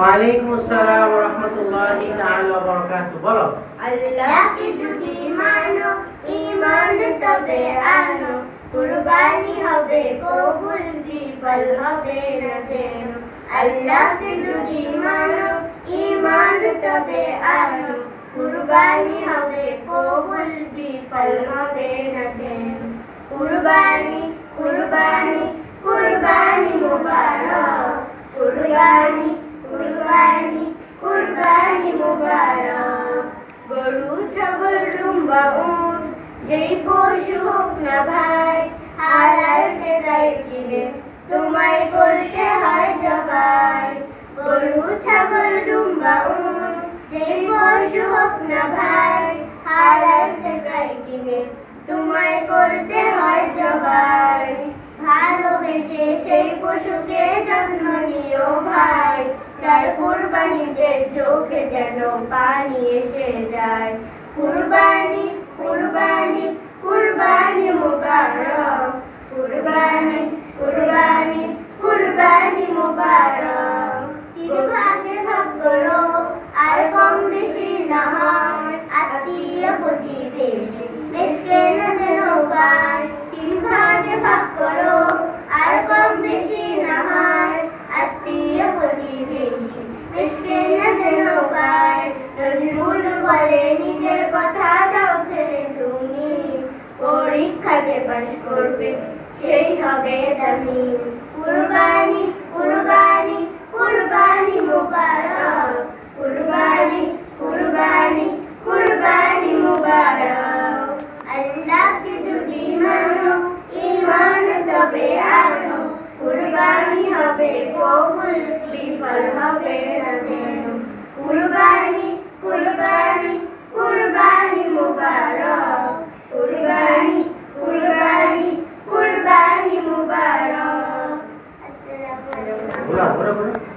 ওয়ালাইকুম আসসালাম রাহমাতুল্লাহি তাআলা ওয়া বারাকাতুহু বলো। আল্লাহকে যদি মানো, ঈমান তবে আনো। কুরবানি হবে, কবুল বিফল হবে না যেন। আল্লাহকে যদি মানো, ঈমান তবে আনো। কুরবানি হবে, কবুল বিফল হবে না যেন। কুরবানি ছাগল ডুম্বা উট যেই পশু হোক না ভাই, হালাল টেকাই কিনে তোমায় করতে হয় জবাই। গরু, ছাগল ডুম্বা উট যেই পশু হোক না ভাই, হালাল টেকাই কিনে তোমায় করতে হয় জবাই। ভালোবেসে সেই পশুকে যত্ন নিও ভাই। তার কুরবানিতে চোখে যেন পানি এসে যায়। কুরবানি পরীক্ষাতে বাস করবে। সেই হবে দামি। কুরবানি কুরবানি কুরবানি মুবারক। কুরবানি কুরবানি কুরবানি মুবারক। আল্লাহকে যদি মানো ইমান তবে আনো কুরবানি মুবারক